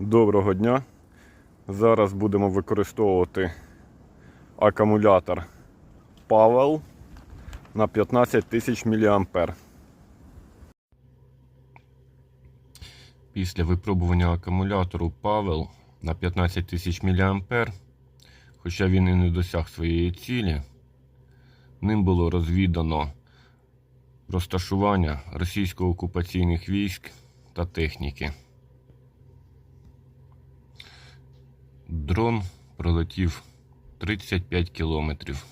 Доброго дня. Зараз будемо використовувати акумулятор Pavel на 15 тисяч мА. Після випробування акумулятору Pavel на 15 тисяч мА, хоча він і не досяг своєї цілі, ним було розвідано розташування російсько-окупаційних військ та техніки. Дрон пролетів 35 кілометрів.